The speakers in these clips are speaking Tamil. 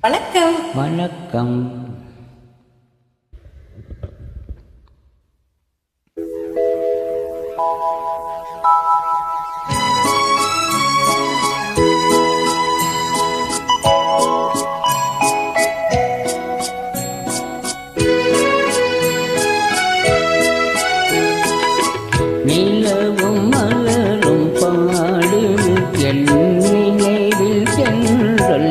வணக்கம். வணக்கம். நிலவும் மலரும் பாடு என் நினைவில் சென்றல்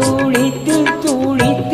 துளித்து துளித்து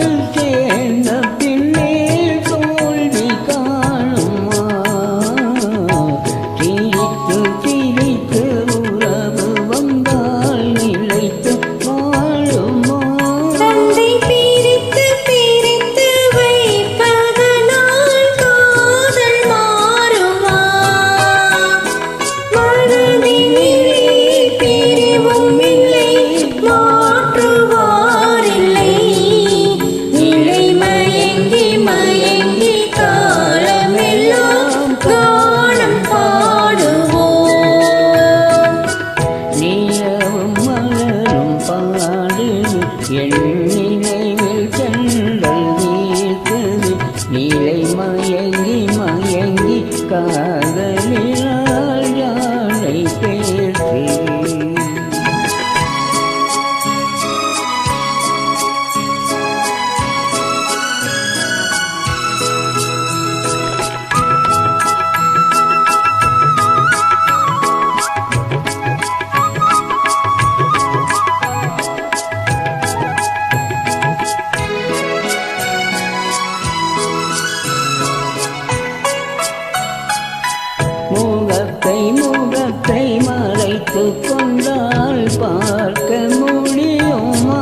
மறைத்து கொண்டால் பார்க்க முடியுமா?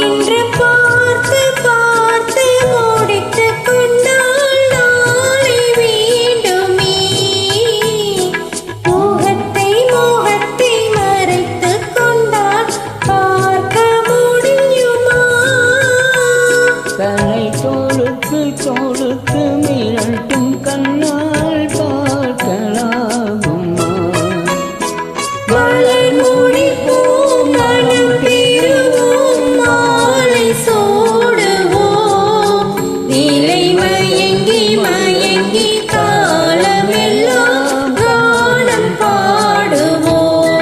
இன்று பார்த்து பார்த்து முடித்துக் கொண்டால் நாளை வேண்டுமே மோகத்தை மோகத்தை மறைத்துக் கொண்டால் பார்க்க முடியுமா? கலை தொழுத்து தொழுத்து மயங்கி மயங்கி காலமெல்லாம் கானம் பாடுவோம்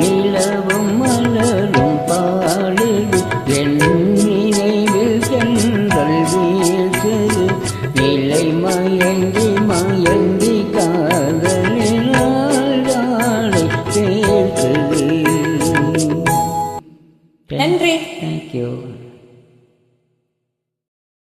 நிலவும் மலரும் என் நினைவில் சென்றல் வீசுது. நிலை மயங்கி மயங்கி காதலினால் பேசுது நன்றி. தேங்க்யூ